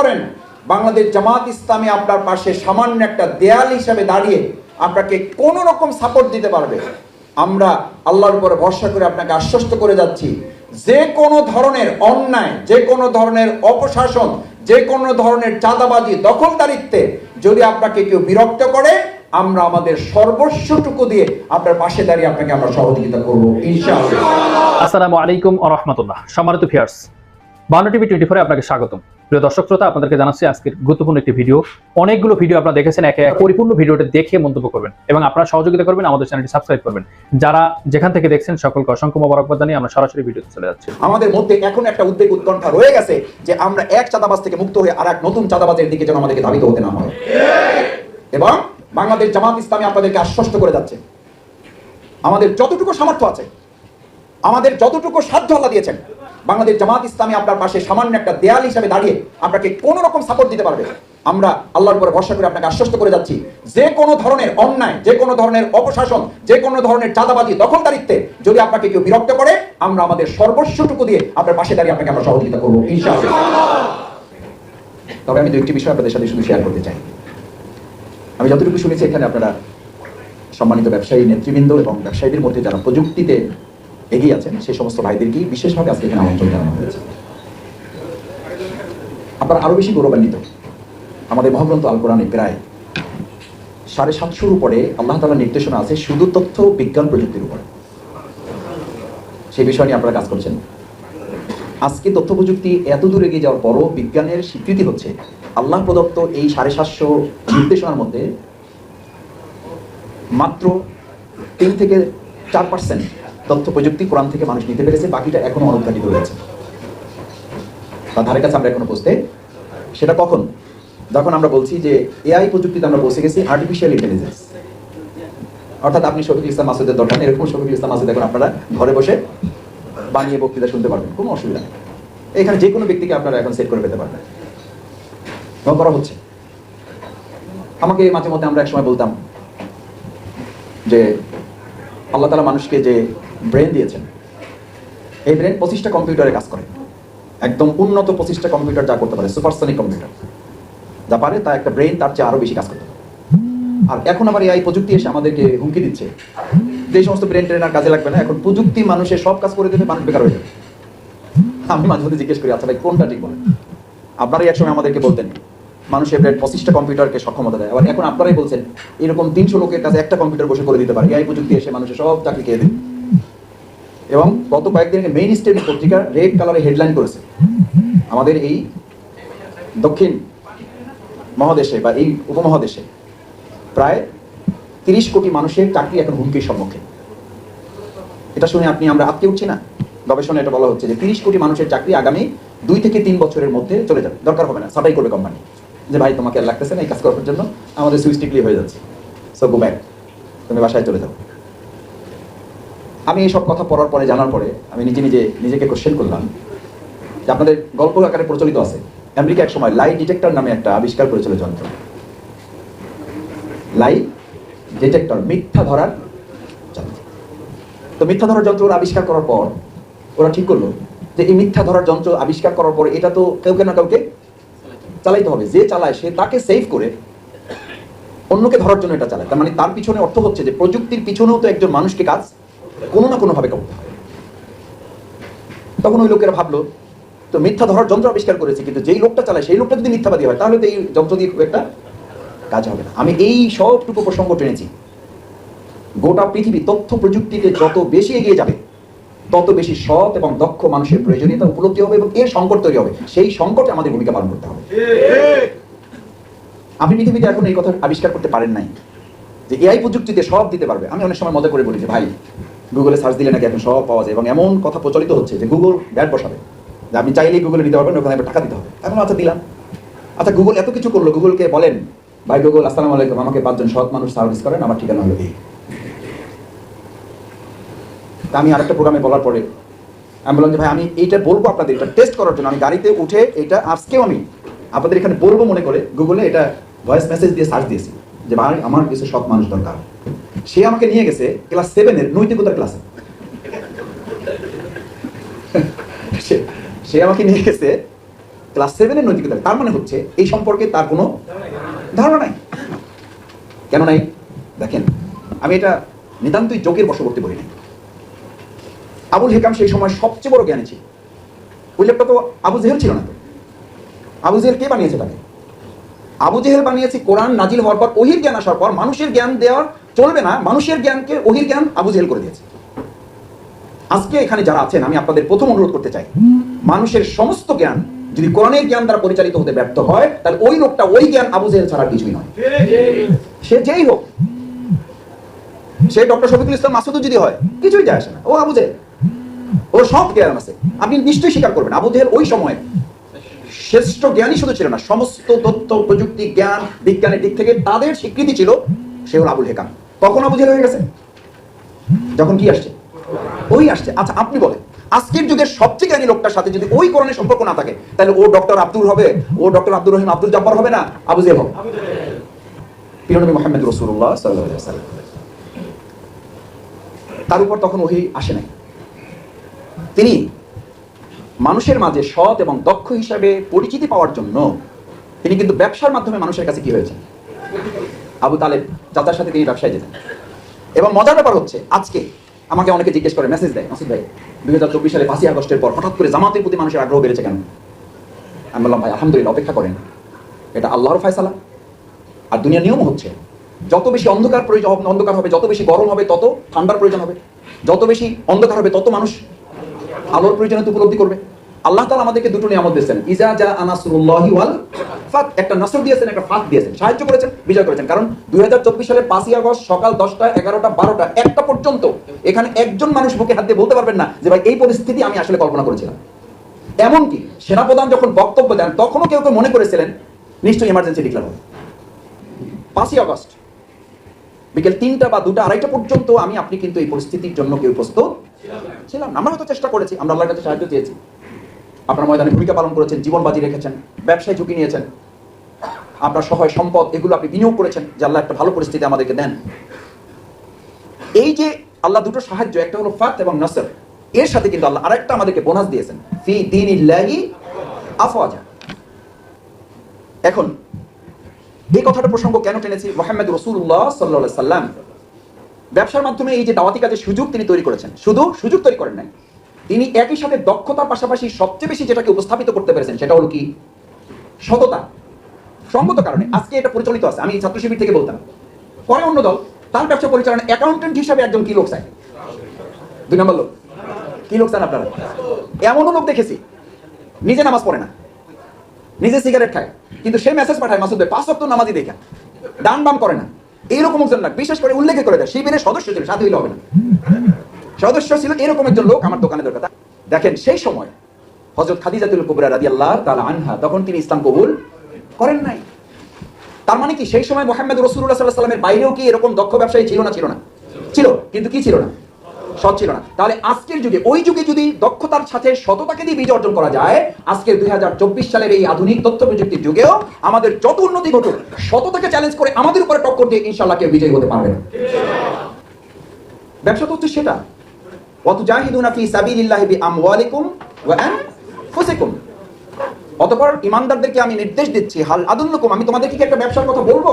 করেন, বাংলাদেশ জামাত ইসলামী আপনার পাশে সামান্য একটা দেয়াল হিসাবে দাঁড়িয়ে আপনাকে কোনো রকম সাপোর্ট দিতে পারবে। আমরা আল্লাহর উপরে ভরসা করে আপনাকে আশ্বস্ত করে যাচ্ছি। যে কোনো ধরনের অন্যায়, যে কোনো ধরনের অপশাসন, যে কোনো ধরনের চাঁদাবাজি দখলদারিত্বে যদি আপনাকে কেউ বিরক্ত করে, আমরা আমাদের সর্বস্বটুকু দিয়ে আপনার পাশে দাঁড়িয়ে আপনাকে আমরা সহযোগিতা করব, ইনশাআল্লাহ। আসসালামু আলাইকুম আ রহমতুল্লাহ। সম্মানিত ভিয়ার্স বাংলা টিভি টোয়েন্টি ফোরে আপনাকে স্বাগতম। প্রিয় দর্শক শ্রোতা, আপনাদেরকে জানাচ্ছি আজকের গুরুত্বপূর্ণ একটি ভিডিও। অনেকগুলো ভিডিও আপনারা দেখেছেন, একে পরিপূর্ণ ভিডিওটা দেখে মন্তব্য করবেন এবং আপনারা সহযোগিতা করবেন, আমাদের চ্যানেলটি সাবস্ক্রাইব করবেন। যারা যেখান থেকে দেখছেন, সকলকে অসংখ্য মোবারকবাদ জানিয়ে আমরা সরাসরি ভিডিওতে চলে যাচ্ছি। আমাদের মধ্যে এখন একটা উদ্বেগ উৎকণ্ঠা রয়ে গেছে যে আমরা এক চাঁদাবাজ থেকে মুক্ত হয়ে আর এক নতুন চাঁদাবাজের দিকে যেন আমাদেরকে ধাবিত হতে না হয়। এবং বাংলাদেশ জামাত ইসলামী আপনাদেরকে আশ্বস্ত করে যাচ্ছে। আমাদের যতটুকু সামর্থ্য আছে, আমাদের যতটুকু সাধ্য আল্লাহ দিয়েছেন বাংলাদেশ জামাত ইসলামী আপনার পাশে সামান্য একটা দেয়াল হিসাবে দাঁড়িয়ে আপনাকে কোনো রকম সাপোর্ট দিতে পারবে। আমরা আল্লাহর উপরে ভরসা করে আপনাকে আশ্বস্ত করে যাচ্ছি। যে কোনো ধরনের অন্যায়, যে কোনো ধরনের অপশাসন, যে কোনো ধরনের চাঁদাবাজি, দখলদারিত্বে যদি আপনাকে কেউ বিরক্ত করে, আমরা আমাদের সর্বস্বটুকু দিয়ে আপনার পাশে দাঁড়িয়ে আপনাকে আমরা সহযোগিতা করব তবে আমি দু একটি বিষয় আপনাদের সাথে শুধু শেয়ার করতে চাই। আমি যতটুকু শুনেছি, এখানে আপনারা সম্মানিত ব্যবসায়ী, নেতৃবৃন্দ এবং ব্যবসায়ীদের মধ্যে যারা প্রযুক্তিতে এগিয়ে আছেন, সেই সমস্ত ভাইদেরকেই বিশেষভাবে আজকে এখানে আমন্ত্রণ জানানো হয়েছে। আপনারা আরও বেশি গৌরবান্বিত। আমাদের মহাগ্রন্থ আল কোরআনে প্রায় সাড়ে সাতশোর উপরে আল্লাহ তালার নির্দেশনা আছে, শুধু তথ্য বিজ্ঞান প্রযুক্তির উপরে। সেই বিষয় নিয়ে আপনারা কাজ করছেন। আজকে তথ্য প্রযুক্তি এত দূর এগিয়ে যাওয়ার পরও বিজ্ঞানের স্বীকৃতি হচ্ছে আল্লাহ প্রদত্ত এই সাড়ে সাতশো নির্দেশনার মধ্যে মাত্র তিন থেকে চার পার্সেন্ট তথ্য প্রযুক্তি, কোরআন থেকে মানুষ নিতে পেরেছে, বাকিটা এখনও অনুদ্ঘাটিত রয়েছে তার ধারে কাছে আমরা এখনও বসতে সেটা কখন? যখন আমরা বলছি যে এআই প্রযুক্তিতে আমরা বসে গেছি আর্টিফিশিয়াল ইন্টেলিজেন্স অর্থাৎ আপনি শফিকুল ইসলাম মাসুদের দরকার এরকম শফিকুল ইসলাম মাসুদ এখন আপনারা ঘরে বসে বানিয়ে বক্তৃতা শুনতে পারবেন, কোনো অসুবিধা নেই। এখানে যে কোনো ব্যক্তিকে আপনারা এখন সেট করে পেতে পারবেন। এবং করা হচ্ছে। আমাকে মাঝে মধ্যে আমরা একসময় বলতাম যে আল্লাহ তালা মানুষকে যে ব্রেন দিয়েছেন। এই ব্রেন পঁচিশটা কম্পিউটারে কাজ করে। একদম উন্নত পঁচিশটা কম্পিউটার যা করতে পারে, সুপারসনিক কম্পিউটার। যা পারে, তা একটা ব্রেন তার চেয়ে আরও বেশি কাজ করতে পারে। আর এখন আবার এই প্রযুক্তি এসে আমাদেরকে হুমকি দিচ্ছে। যে সমস্ত ব্রেন ট্রেন আর কাজে লাগবে না, এখন প্রযুক্তি মানুষের সব কাজ করে দেবে মানুষ বেকার হয়ে যাবে। আমি মাঝে মধ্যে জিজ্ঞেস করি আচ্ছা ভাই, কোনটা ঠিক বলেন? আপনারাই একসময় আমাদেরকে বলতেন। মানুষের ব্রেন পঁচিশটা কম্পিউটারকে সক্ষমতা দেয়। আবার এখন আপনারাই বলছেন, এরকম তিনশো লোকের কাছে একটা কম্পিউটার বসে করে দিতে পারে। এই প্রযুক্তি এসে মানুষের সব চাকরি খেয়ে দেবে এবং গত কয়েকদিন মেইন স্ট্রিম পত্রিকা রেড কালারে হেডলাইন করেছে। আমাদের এই দক্ষিণ মহাদেশে বা এই উপমহাদেশে প্রায় তিরিশ কোটি মানুষের চাকরি এখন হুমকির সম্মুখে এটা শুনে আপনি, আমরা আটকে উঠছি না? গবেষণা এটা বলা হচ্ছে যে তিরিশ কোটি মানুষের চাকরি আগামী দুই থেকে তিন বছরের মধ্যে চলে যাবে। দরকার হবে না সাটাই করবে কোম্পানি যে ভাই, তোমাকে আর লাগতেছে না এই কাজ করার জন্য, আমাদের সুইচ টিকলি হয়ে যাচ্ছে। সো গো ব্যাক তুমি বাসায় চলে যাও। আমি এইসব কথা পড়ার পরে, জানার পরে আমি নিজে নিজে নিজেকে কোশ্চেন করলাম যে আপনাদের গল্প আকারে প্রচলিত আছে। আমেরিকা এক সময় লাই ডিটেক্টর নামে একটা আবিষ্কার করেছিল যন্ত্র। লাই ডিটেক্টর মিথ্যা ধরার তো মিথ্যা ধরার যন্ত্র আবিষ্কার করার পর ওরা ঠিক করল যে এই মিথ্যা ধরার যন্ত্র আবিষ্কার করার পর এটা তো কাউকে না কাউকে চালাইতে হবে। যে চালায় সে তাকে সেভ করে অন্যকে ধরার জন্য এটা চালায়। তার মানে তার পিছনে অর্থ হচ্ছে যে প্রযুক্তির পিছনেও তো একজন মানুষকে কাজ কোনো না কোনো ভাবে করতে হবে তখন ওই লোকেরা ভাবলো, তো মিথ্যা ধরার যন্ত্র আবিষ্কার করেছে, কিন্তু যেই লোকটা চালায়, সেই লোকটা যদি মিথ্যাবাদী হয়, তাহলে তো এই যন্ত্র দিয়ে খুব একটা কাজ হবে না। আমি এই সবটুকু প্রসঙ্গ টেনেছি। গোটা পৃথিবী তথ্য প্রযুক্তিতে যত বেশি এগিয়ে যাবে, তত বেশি সৎ এবং দক্ষ মানুষের প্রয়োজনীয়তা উপলব্ধি হবে এবং এর সংকট তৈরি হবে। সেই সংকটে আমাদের ভূমিকা পালন করতে হবে। আপনি পৃথিবীতে এখন এই কথা আবিষ্কার করতে পারেন নাই যে এআই প্রযুক্তিতে সব দিতে পারবে। আমি অনেক সময় মজা করে বলি যে, ভাই গুগলে সার্চ দিলে নাকি এখন সব পাওয়া যায়। এবং এমন কথা প্রচলিত হচ্ছে যে গুগল ব্যাট বসাবে। যে আপনি চাইলেই গুগলে নিতে পারবেন, ওখানে টাকা দিতে হবে। এখন আচ্ছা দিলাম। আচ্ছা গুগল এত কিছু করল। গুগলকে বলেন, ভাই গুগল আসসালামু আলাইকুম। আমাকে পাঁচজন সৎ মানুষ সার্ভিস করেন, আমার ঠিকানা হলো এই। আমি আরেকটা প্রোগ্রামে বলার পরে আমি বললাম যে, ভাই, আমি এইটা বলব আপনাদের। এটা টেস্ট করার জন্য। আমি গাড়িতে উঠে এটা আজকেও আমি আপনাদের এখানে বলব মনে করে গুগলে এটা ভয়েস মেসেজ দিয়ে সার্চ দিয়েছি। যে ভাই, আমার কিছু সৎ মানুষ দরকার। সে আমাকে নিয়ে গেছে ক্লাস সেভেনের নৈতিকতার ক্লাসে। সে- আমাকে নিয়ে গেছে ক্লাস সেভেনের নৈতিকতা তার মানে হচ্ছে এই সম্পর্কে তার কোনো ধারণা নাই। কেন নাই? দেখেন, আমি এটা নিতান্তই যোগের বশবর্তী বলি নাই। আবুল হেকাম সেই সময় সবচেয়ে বড় জ্ঞানী ছিল ওই লোকটা তো আবু জেহেল ছিল না তো। আবু জেহেল কে বানিয়েছে তাকে? আবু জেহেল বানিয়েছে কোরআন নাজিল হওয়ার পর, ওহির জ্ঞান আসার পর, মানুষের জ্ঞান দেওয়ার চলবে না, মানুষের জ্ঞানকে, ওহির জ্ঞান আবু জেহেল করে দিয়েছে। আজকে এখানে যারা আছেন, আমি আপনাদের প্রথম অনুরোধ করতে চাই, মানুষের সমস্ত জ্ঞান যদি কোরআনের জ্ঞান দ্বারা পরিচালিত হতে ব্যর্থ হয়, তাহলে ওই লোকটা ওই জ্ঞান আবু জেহেল ছাড়া কিছুই নয়। সে যেই হোক, সে ডক্টর শফিকুল ইসলাম মাসুদও যদি হয়, কিছুই যায় আসে না, ও আবু জেহেল। ও সব জ্ঞান আছে, আপনি নিশ্চয়ই স্বীকার করবেন, আবু জেহেল ওই সময় শ্রেষ্ঠ জ্ঞানী শুধু ছিল না, সমস্ত তথ্য, প্রযুক্তি, জ্ঞান, বিজ্ঞানের দিক থেকে তাদের স্বীকৃতি ছিল সে হল আবুল হেকাম। কখন আবু হয়ে গেছে? যখন কি আসছে? ওই আসছে। আচ্ছা আপনি বলেন, আজকের যুগের সবচেয়ে জ্ঞানী লোকটার সাথে যদি ওই কোরআনের সম্পর্ক না থাকে, তাহলে ও ডক্টর আব্দুল হবে, ও ডক্টর আব্দুর রহিম আব্দুল জব্বার হবে না? আবু জেহেল হবে। প্রিয়নবী মোহাম্মদ রসুল্লাহ তার উপর তখন ওহি আসে নাই। তিনি মানুষের মাঝে সৎ এবং দক্ষ হিসাবে পরিচিতি পাওয়ার জন্য, তিনি কিন্তু ব্যবসার মাধ্যমে মানুষের কাছে কি হয়েছে? আবু তালেব চাচার সাথে তিনি ব্যবসায় যেতেন। এবং মজার ব্যাপার হচ্ছে, আজকে আমাকে অনেকে জিজ্ঞেস করে মেসেজ দেয় মাসুদ ভাই, দুই হাজার চব্বিশ সালে পাঁচই আগস্টের পর হঠাৎ করে জামাতের প্রতি মানুষের আগ্রহ বেড়েছে কেন? আমি বললাম, ভাই, আলহামদুলিল্লাহ, অপেক্ষা করেন। এটা আল্লাহর ফয়সালা। আর দুনিয়ার নিয়ম হচ্ছে, যত বেশি অন্ধকার প্রয়োজন অন্ধকার হবে, যত বেশি গরম হবে, তত ঠান্ডার প্রয়োজন হবে। যত বেশি অন্ধকার হবে, তত মানুষ আলোর প্রয়োজনীয়তা উপলব্ধি করবে। আল্লাহ তাআলা আমাদেরকে দুটো নিয়ামত দিয়েছেন। ইজা যা আনাসরুল্লাহি ওয়াল ফাত। একটা নাসর দিয়েছেন, একটা ফাত দিয়েছেন। সাহায্য করেছেন, বিজয় করেছেন। কারণ দুই হাজার চব্বিশ সালের পাঁচই আগস্ট সকাল দশটা, এগারোটা, বারোটা, একটা পর্যন্ত এখানে একজন মানুষ মুখে হাত দিয়ে বলতে পারবেন না যে, ভাই, এই পরিস্থিতি আমি আসলে কল্পনা করেছিলাম। এমনকি সেনাপ্রধান যখন বক্তব্য দেন, তখনও কেউ কেউ মনে করেছিলেন, নিশ্চয়ই এমার্জেন্সি ডিক্লার হবে। পাঁচই আগস্ট, বিকেল তিনটা বা দুটা, আড়াইটা পর্যন্ত আমি, আপনি কিন্তু এই পরিস্থিতির জন্য কেউ প্রস্তুত ছিলাম। আমরা হয়তো চেষ্টা করেছি, আমরা আল্লাহর কাছে সাহায্য চেয়েছি। আপনার ময়দানে ভূমিকা পালন করেছেন জীবন বাজি রেখেছেন, ব্যবসায় ঝুঁকি নিয়েছেন। আপনার সহায় সম্পদ, এগুলো আপনি বিনিয়োগ করেছেন, যে আল্লাহ একটা ভালো পরিস্থিতি আমাদেরকে দেন। এই যে আল্লাহ দুটো সাহায্য, একটা হলো ফাত এবং নাসর। এর সাথে কিন্তু আল্লাহ আরেকটা আমাদেরকে বোনাস দিয়েছেন। ফি দিন আফওয়াজা। এখন, এই কথাটা প্রসঙ্গ কেন টেনেছি? মোহাম্মদ রসুল্লাহ সাল্লাহ সাল্লাম ব্যবসার মাধ্যমে এই যে দাওয়াতি কাজের সুযোগ তিনি তৈরি করেছেন। শুধু সুযোগ তৈরি করেন নাই তিনি একই সাথে দক্ষতার পাশাপাশি সবচেয়ে বেশি যেটাকে উপস্থাপিত করতে পেরেছেন, সেটা হলো কি? সততা। সঙ্গত কারণে, আজকে এটা পরিচালিত আছে, আমি ছাত্র শিবির থেকে বলতাম। পরে অন্য দল, তার ব্যবসা পরিচালনা অ্যাকাউন্টেন্ট হিসাবে একজন কি লোক চায়? দুই নম্বর লোক। কি লোক চান আপনারা? এমনও লোক দেখেছি, নিজে নামাজ পড়ে না, নিজে সিগারেট খায়, কিন্তু সে মেসেজ পাঠায়, মাসুদ, পাঁচ নামাজি দেখা ডান বাম করে না। এইরকম একজন লোক, বিশেষ করে উল্লেখ করে দেয়, শিবিরের সদস্য ছিল, সাথে হইলে হবে না। সদস্য ছিল, এরকম একজন লোক আমার দোকানে দরকার। দেখেন, সেই সময় হজরত খাদিজাতুল কুবরা রাদিয়াল্লাহ তাআলা আনহা তখন তিনি ইসলাম কবুল করেন নাই। তার মানে কি, সেই সময় মোহাম্মদ রসুল্লাহ সাল্লাহ সাল্লামের বাইরেও কি এরকম দক্ষ ব্যবসায়ী ছিল না? ছিল না। ছিল, কিন্তু কি ছিল না? সৎ ছিল না। তাহলে আজকের যুগে, ওই যুগে যদি দক্ষতার সাথে সততাকে দিয়ে বিজয় অর্জন করা যায়, আজকের দুই হাজার চব্বিশ সালের এই আধুনিক তথ্য প্রযুক্তির যুগেও আমাদের যত উন্নতি ঘটুক সততাকে চ্যালেঞ্জ করে আমাদের উপরে টক্কর দিয়ে ইনশাল্লাহ কেউ বিজয়ী হতে পারবে না। ব্যবসা তো হচ্ছে সেটা। অতঃপর ইমানদারদেরকে আমি নির্দেশ দিচ্ছি, হাল আদুল্লুকুম, আমি তোমাদেরকে কি একটা ব্যবসার কথা বলব?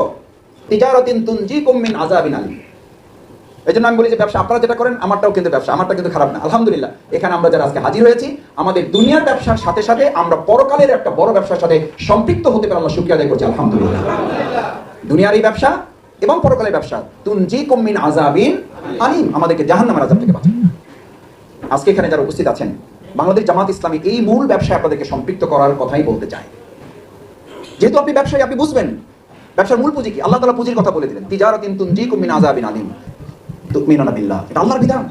এই জন্য আমি বলি যে ব্যবসা, আপনারা যেটা করেন, আমারটাও কিন্তু ব্যবসা, আমারটা কিন্তু খারাপ না। আলহামদুলিল্লাহ, এখানে আমরা যারা আজকে হাজির হয়েছি, আমাদের দুনিয়ার ব্যবসার সাথে সাথে আমরা পরকালের একটা বড় ব্যবসার সাথে সম্পৃক্ত হতে পারে আমরা আদায় করছি, আলহামদুলিল্লাহ। দুনিয়ার এই ব্যবসা এবং পরকালের ব্যবসা তুনজি কুমিন আজাবিন আলিম, আমাদেরকে জাহান্নামের আজাব থেকে আজকে এখানে যারা উপস্থিত আছেন, বাংলাদেশ জামাত ইসলামী এই মূল ব্যবসায় আপনাদেরকে সম্পৃক্ত করার কথাই বলতে চায় যেহেতু আপনি ব্যবসায়ী, আপনি বুঝবেন। ব্যবসার মূল পুঁজি কি? আল্লাহ তালা পুঁজির কথা বলে দিলেন। বিল্লাহ। এটা আল্লাহর বিধান।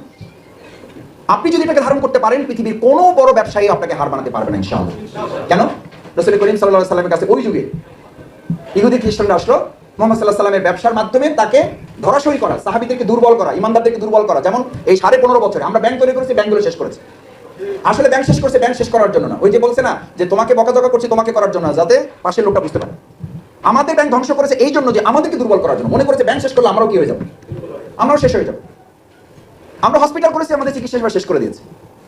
আপনি যদি এটাকে ধারণ করতে পারেন, পৃথিবীর কোনো বড় ব্যবসায়ী আপনাকে হার বানাতে পারবে না, ইনশাআল্লাহ। কেন? রসুল করিম সাল্লাহ সাল্লামের কাছে ওই যুগে ইহুদি খ্রিস্টানরা আসলো। মোহাম্মদ সাল্লাহ সাল্লামের ব্যবসার মাধ্যমে তাকে ধরাশয়ী করা, সাহাবিদেরকে দুর্বল করা, ইমানদারদেরকে দুর্বল করা, যেমন এই সাড়ে পনেরো বছরে। আমরা ব্যাংক তৈরি করেছি ব্যাংকগুলো শেষ করেছি। আসলে ব্যাংক শেষ করছে ব্যাংক শেষ করার জন্য না। ওই যে বলছে না, যে তোমাকে বকাঝকা করছে, তোমাকে করার জন্য যাতে পাশের লোকটা বুঝতে পারে। আমাদের ব্যাংক ধ্বংস করেছে এই জন্য যে আমাদেরকে দুর্বল করার জন্য। মনে করেছে ব্যাংক শেষ করলে আমরাও কি হয়ে যাব? আমরাও শেষ হয়ে যাব। আমরা হসপিটাল করেছি, আমাদের চিকিৎসা সেবা শেষ করে দিয়েছে।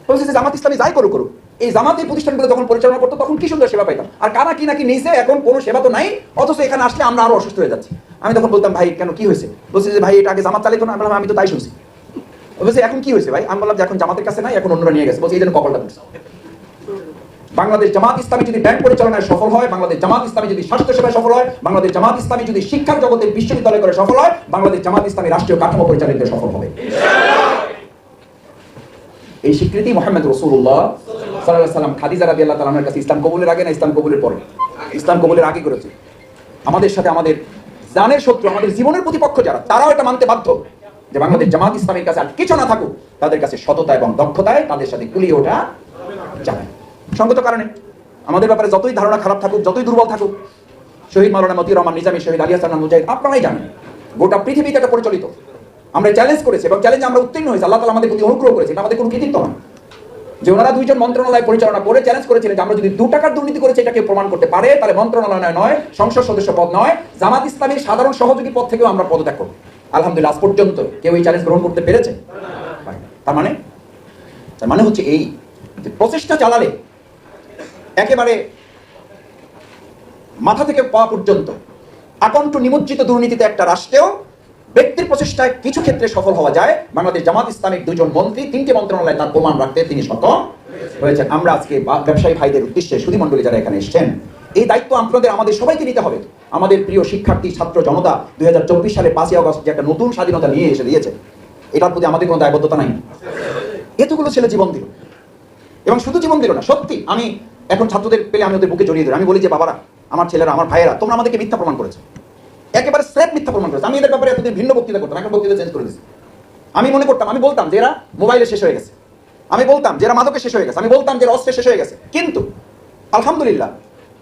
বলছে যে জামাত ইসলামী যাই করুক করুক। এই জামাতি প্রতিষ্ঠানগুলো যখন পরিচালনা করতো, তখন কি সুন্দর সেবা পাইতাম? আর কারা কি নাকি নিয়েছে, এখন কোনো সেবা তো নাই, অথচ এখানে আসলে আমরা আরও অসুস্থ হয়ে যাচ্ছি। আমি তখন বলতাম, ভাই, কেন, কি হয়েছে? বলছে যে, ভাই, এটা আগে জামাত চালিত না। আমি আমি তো তাই শুনছি। বলছে, এখন কি হয়েছে, ভাই? আমি বললাম যে, এখন জামাতের কাছে নাই, এখন অন্যরা নিয়ে গেছে। বলছে, এই জন্য কপালটা করছে বাংলাদেশ জামাত ইসলামী যদি ব্যাংক পরিচালনায় সফল হয়, বাংলাদেশ জামাত ইসলামী যদি স্বাস্থ্য সেবায় সফল হয়, বাংলাদেশ জামাত ইসলামী যদি শিক্ষার জগতে বিশ্ববিদ্যালয় করে সফল হয়, বাংলাদেশ জামাত ইসলামী রাষ্ট্রীয় কাঠামো পরিচালিত সফল হবে। এই স্বীকৃতি মোহাম্মদ রসুল্লাহ সাল্লাহ সাল্লাম খাদিজা রাদি আল্লাহ তালামের কাছে ইসলাম কবুলের আগে না ইসলাম কবুলের পরে? ইসলাম কবুলের আগে করেছে। আমাদের সাথে আমাদের জানের শত্রু, আমাদের জীবনের প্রতিপক্ষ যারা, তারাও এটা মানতে বাধ্য যে বাংলাদেশ জামাত ইসলামের কাছে আর কিছু না থাকুক, তাদের কাছে সততা এবং দক্ষতায় তাদের সাথে কুলিয়ে ওঠা যাবে সঙ্গত কারণে আমাদের ব্যাপারে যতই ধারণা খারাপ থাকুক, যতই দুর্বল থাকুক, শহীদ মাওলানা মতিউর রহমান নিজামী, শহীদ আলী হাসান মুজাহিদ, আপনারাই জানেন, গোটা পৃথিবীতে এটা পরিচালিত আমরা চ্যালেঞ্জ করেছি এবং চ্যালেঞ্জ আমরা উত্তীর্ণ হয়েছি। আল্লাহ তালা আমাদের প্রতি অনুগ্রহ করেছে। এটা আমাদের কোনো কৃতিত্ব না যে ওনারা দুইজন মন্ত্রণালয় পরিচালনা করে চ্যালেঞ্জ করেছিলেন যে আমরা যদি দু টাকার দুর্নীতি করেছি এটাকে প্রমাণ করতে পারে, তাহলে মন্ত্রণালয় নয় সংসদ সদস্য পদ নয়, জামাত ইসলামীর সাধারণ সহযোগী পদ থেকেও আমরা পদত্যাগ করব। আলহামদুলিল্লাহ, আজ পর্যন্ত কেউ এই চ্যালেঞ্জ গ্রহণ করতে পেরেছে? তার মানে? তার মানে হচ্ছে এই যে প্রচেষ্টা চালালে একেবারে মাথা থেকে পা পর্যন্ত আকণ্ঠ নিমজ্জিত দুর্নীতিতে একটা রাষ্ট্রেও ব্যক্তির প্রচেষ্টায় কিছু ক্ষেত্রে সফল হওয়া যায়। বাংলাদেশ জামাত ইসলামিক দুজন মন্ত্রী, তিনটি মন্ত্রণালয় তার প্রমাণ রাখতে তিনি সক্ষম হয়েছেন। আমরা আজকে ব্যবসায়ী ভাইদের উদ্দেশ্যে সুধীমণ্ডলী যারা এখানে এসেছেন, এই দায়িত্ব আপনাদের, আমাদের সবাইকে নিতে হবে। আমাদের প্রিয় শিক্ষার্থী, ছাত্র জনতা দুই হাজার চব্বিশ সালে পাঁচই আগস্ট যে একটা নতুন স্বাধীনতা নিয়ে এসে দিয়েছে, এটার প্রতি আমাদের কোনো দায়বদ্ধতা নাই। এতগুলো ছেলে জীবন দিল। এবং শুধু জীবন দিল না, সত্যি, আমি এখন ছাত্রদের পেলে আমি ওদের বুকে জড়িয়ে ধরি। আমি বলি যে, বাবারা, আমার ছেলেরা, আমার ভাইয়েরা, তোমরা আমাদেরকে মিথ্যা প্রমাণ করেছ। একেবারে স্রেফ মিথ্যা প্রমাণ করেছে। আমি এদের ব্যাপারে এতদিন ভিন্ন বক্তৃতা করতাম, এখন বক্তৃতা চেঞ্জ করে দিচ্ছি আমি মনে করতাম, আমি বলতাম যে এরা মোবাইলে শেষ হয়ে গেছে। আমি বলতাম যে এরা মাদকে শেষ হয়ে গেছে। আমি বলতাম যে এরা অস্ত্রে শেষ হয়ে গেছে। কিন্তু, আলহামদুলিল্লাহ,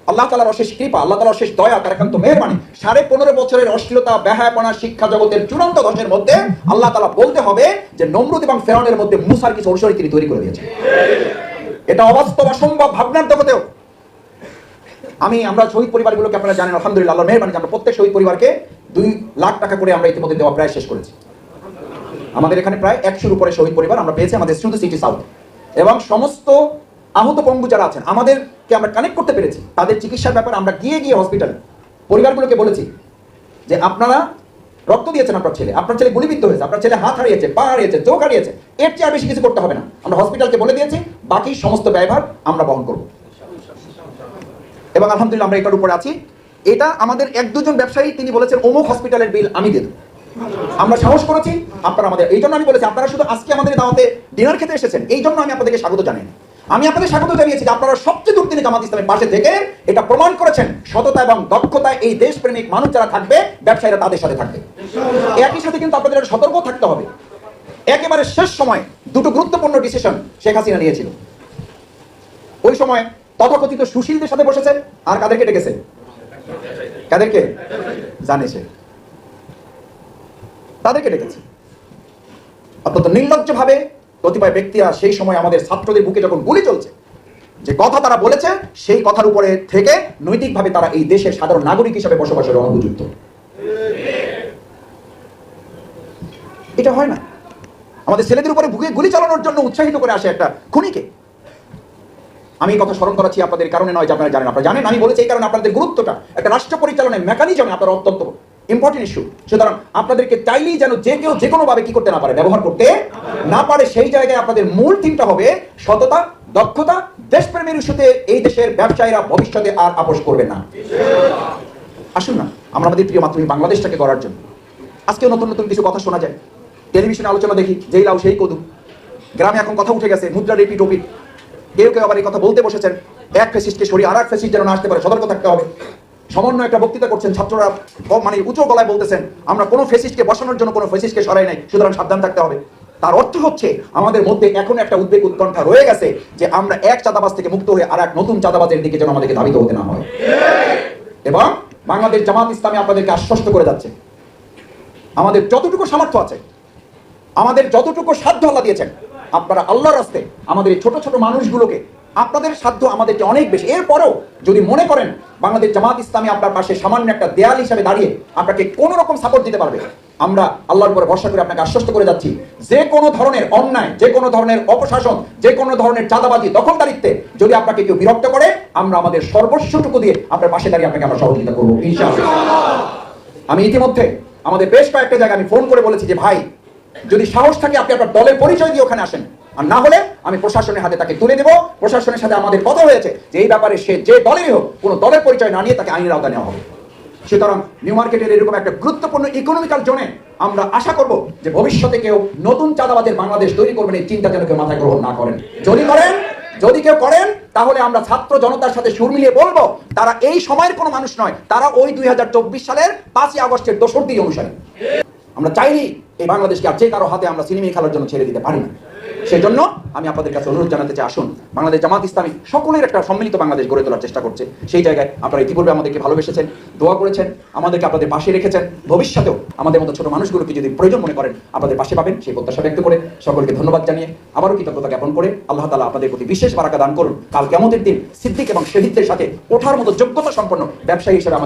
আল্লাহ তালার অশেষ কৃপা, আল্লাহ তালার অশেষ দয়া তার একান্ত মেহরবানি সাড়ে পনেরো বছরের অশ্লীলতা ব্যাহাপনা শিক্ষা জগতের চূড়ান্ত দশের মধ্যে আল্লাহ তালা বলতে হবে যে নমরুদ এবং ফেরনের মধ্যে মুসার কিছু অনুসরী তিনি তৈরি করে দিয়েছেন। এটা অবাস্তব, অসম্ভব, ভাবনার জগতেও। আমি, আমরা শহীদ পরিবারগুলোকে আপনারা জানেন, আলহামদুলিল্লাহ, আল্লাহর মেহরবানি আমরা প্রত্যেক শহীদ পরিবারকে দুই লাখ টাকা করে আমরা ইতিমধ্যে দেওয়া প্রায় শেষ করেছি। আমাদের এখানে প্রায় একশোর উপরে শহীদ পরিবার আমরা পেয়েছি আমাদের শুধু সিটি সাউথ। এবং সমস্ত আহত পঙ্গু যারা আছেন, আমাদেরকে আমরা কানেক্ট করতে পেরেছি। তাদের চিকিৎসার ব্যাপারে আমরা গিয়ে গিয়ে হসপিটালে পরিবারগুলোকে বলেছি যে, আপনারা রক্ত দিয়েছেন আপনার ছেলে আপনার ছেলে গুলিবিদ্ধ হয়েছে, আপনার ছেলে হাত হারিয়েছে, পা হারিয়েছে, চোখ হারিয়েছে, এর চেয়ে আর বেশি কিছু করতে হবে না। আমরা হসপিটালকে বলে দিয়েছি, বাকি সমস্ত ব্যয়ভার আমরা বহন করব। এবং আলহামদুলিল্লাহ আমরা এটার উপরে আছি। এটা আমাদের এক দুজন ব্যবসায়ী, তিনি বলেছেন, অমুক হসপিটালের বিল আমি দিয়ে আমরা সাহস করেছি, আপনারা আমাদের এই জন্য আমি বলেছি, আপনারা শুধু আজকে আমাদের দাওয়াতে ডিনার খেতে এসেছেন এই জন্য আমি আপনাদেরকে স্বাগত জানাই আমি আপনাদের স্বাগত জানিয়েছি যে আপনারা সবচেয়ে দূর তিনি জামাত ইসলামের পাশে থেকে এটা প্রমাণ করেছেন, সততা এবং দক্ষতায় এই দেশপ্রেমিক মানুষ যারা থাকবে, ব্যবসায়ীরা তাদের সাথে থাকবে। একই সাথে কিন্তু আপনাদের সতর্ক থাকতে হবে। একেবারে শেষ সময় দুটো গুরুত্বপূর্ণ ডিসিশন শেখ হাসিনা নিয়েছিল। ওই সময় তথাকথিত সুশীলদের সাথে বসেছে আর কাদেরকে ডেকেছে কাদেরকে? জানেছে তাদেরকে ডেকেছে। অত্যন্ত নির্লজ্জ ভাবে কতিপয় ব্যক্তিরা সেই সময় আমাদের ছাত্রদের বুকে যখন গুলি চলছে, যে কথা তারা বলেছে, সেই কথার উপরে থেকে নৈতিকভাবে তারা এই দেশের সাধারণ নাগরিক হিসাবে বসবাসের অনুপযুক্ত এটা হয় না। আমাদের ছেলেদের উপরে বুকে গুলি চালানোর জন্য উৎসাহিত করে আসে একটা খুনিকে। আমি কথা স্মরণ করাচ্ছি আপনাদের কারণে নয় যে আপনারা জানেন। আপনারা জানেন, আমি বলেছি এই কারণে আপনাদের গুরুত্বটা। একটা রাষ্ট্র পরিচালনায় মেকানিজমে আপনারা অত্যন্ত ইম্পর্টেন্ট ইস্যু সুতরাং আপনাদেরকে চাইলেই যেন যে কেউ যে কোনোভাবে কি করতে না পারে, ব্যবহার করতে না পারে, সেই জায়গায় আপনাদের মূল থিমটা হবে সততা, দক্ষতা, দেশপ্রেমের ইস্যুতে এই দেশের ব্যবসায়ীরা ভবিষ্যতে আর আপোষ করবে না। আসুন না, আমরা আমাদের প্রিয় মাতৃভূমি বাংলাদেশটাকে করার জন্য। আজকেও নতুন নতুন কিছু কথা শোনা যায়। টেলিভিশনে আলোচনা দেখি, যেই লাউ সেই কদু। গ্রামে এখন কথা উঠে গেছে, মুদ্রা রেপি টপিক কেউ কেউ আবার এই কথা বলতে বসেছেন, এক ফেসিস্টকে সরিয়ে আর এক ফেসিস্ট যেন আসতে পারে, সতর্ক থাকতে হবে। সমন্বয় একটা বক্তৃতা করছেন ছাত্ররা মানে উঁচু গলায় বলতেছেন, আমরা কোনো ফেসিস্টকে বসানোর জন্য কোনো ফেসিস্টকে সরাই নাই, সুতরাং সাবধান থাকতে হবে। তার অর্থ হচ্ছে, আমাদের মধ্যে এখন একটা উদ্বেগ উৎকণ্ঠা রয়ে গেছে যে আমরা এক চাঁদাবাজ থেকে মুক্ত হয়ে আর এক নতুন চাঁদাবাজের দিকে যেন আমাদেরকে ধাবিত হতে না হয়। এবং বাংলাদেশ জামাত ইসলামী আপনাদেরকে আশ্বস্ত করে যাচ্ছে। আমাদের যতটুকু সামর্থ্য আছে, আমাদের যতটুকু সাধ্য আল্লাহ দিয়েছেন আপনারা আল্লাহর রাস্তে আমাদের এই ছোট ছোট মানুষগুলোকে, আপনাদের সাধ্য আমাদেরকে অনেক বেশি। এরপরেও যদি মনে করেন বাংলাদেশ জামাত ইসলামী আপনার পাশে সামান্য একটা দেয়াল হিসাবে দাঁড়িয়ে আপনাকে কোনো রকম সাপোর্ট দিতে পারবে আমরা আল্লাহর উপরে ভরসা করে আপনাকে আশ্বস্ত করে যাচ্ছি। যে কোনো ধরনের অন্যায়, যে কোনো ধরনের অপশাসন, যে কোনো ধরনের চাঁদাবাজি, দখলদারিত্বে যদি আপনাকে কেউ বিরক্ত করে, আমরা আমাদের সর্বস্বটুকু দিয়ে আপনার পাশে দাঁড়িয়ে আপনাকে আমরা সহযোগিতা করব আমি ইতিমধ্যে আমাদের বেশ কয়েকটা জায়গায় আমি ফোন করে বলেছি যে, ভাই যদি সাহস থাকে আপনি আপনার দলের পরিচয় দিয়ে ওখানে আসেন। আর না হলে আমি প্রশাসনের হাতে তাকে তুলে দেব। প্রশাসনের সাথে আমাদের কথা হয়েছে যে এই ব্যাপারে সে যে দলেরই হোক, কোনো দলের পরিচয় না নিয়ে তাকে আইনের আওতা নেওয়া হবে। সুতরাং নিউ মার্কেটের এরকম একটা গুরুত্বপূর্ণ ইকোনমিক্যাল জোনে আমরা আশা করব যে ভবিষ্যতে কেউ নতুন চাঁদাবাদের বাংলাদেশ তৈরি করবেন এই চিন্তা যেন কেউ মাথায় গ্রহণ না করেন। যদি করেন, যদি কেউ করেন, তাহলে আমরা ছাত্র জনতার সাথে সুর মিলিয়ে বলব, তারা এই সময়ের কোনো মানুষ নয়, তারা ওই দুই হাজার চব্বিশ সালের পাঁচই আগস্টের দোসর দিয়ে অনুসারী। আমরা চাইনি এই বাংলাদেশকে আর যে কারও হাতে আমরা সিনেমি খেলার জন্য ছেড়ে দিতে পারি না। সেই জন্য আমি আপনাদের কাছে অনুরোধ জানাতে চাই, আসুন, বাংলাদেশ জামাত ইসলামী সকলের একটা সম্মিলিত বাংলাদেশ গড়ে তোলার চেষ্টা করছে। সেই জায়গায় আপনারা ইতিপূর্বে আমাদেরকে ভালোবেসেছেন, দোয়া করেছেন, আমাদেরকে আপনাদের পাশে রেখেছেন। ভবিষ্যতেও আমাদের মতো ছোট মানুষগুলোকে যদি প্রয়োজন মনে করেন, আপনাদের পাশে পাবেন। সেই প্রত্যাশা ব্যক্ত করে সকলকে ধন্যবাদ জানিয়ে আবারও কৃতজ্ঞতা জ্ঞাপন করে আল্লাহ তালা আপনাদের প্রতি বিশেষ বারাকা দান করুন। কাল কেমতের দিন সিদ্দিক এবং শহীদদের সাথে ওঠার মতো যোগ্যতা সম্পন্ন ব্যবসায়ী হিসেবে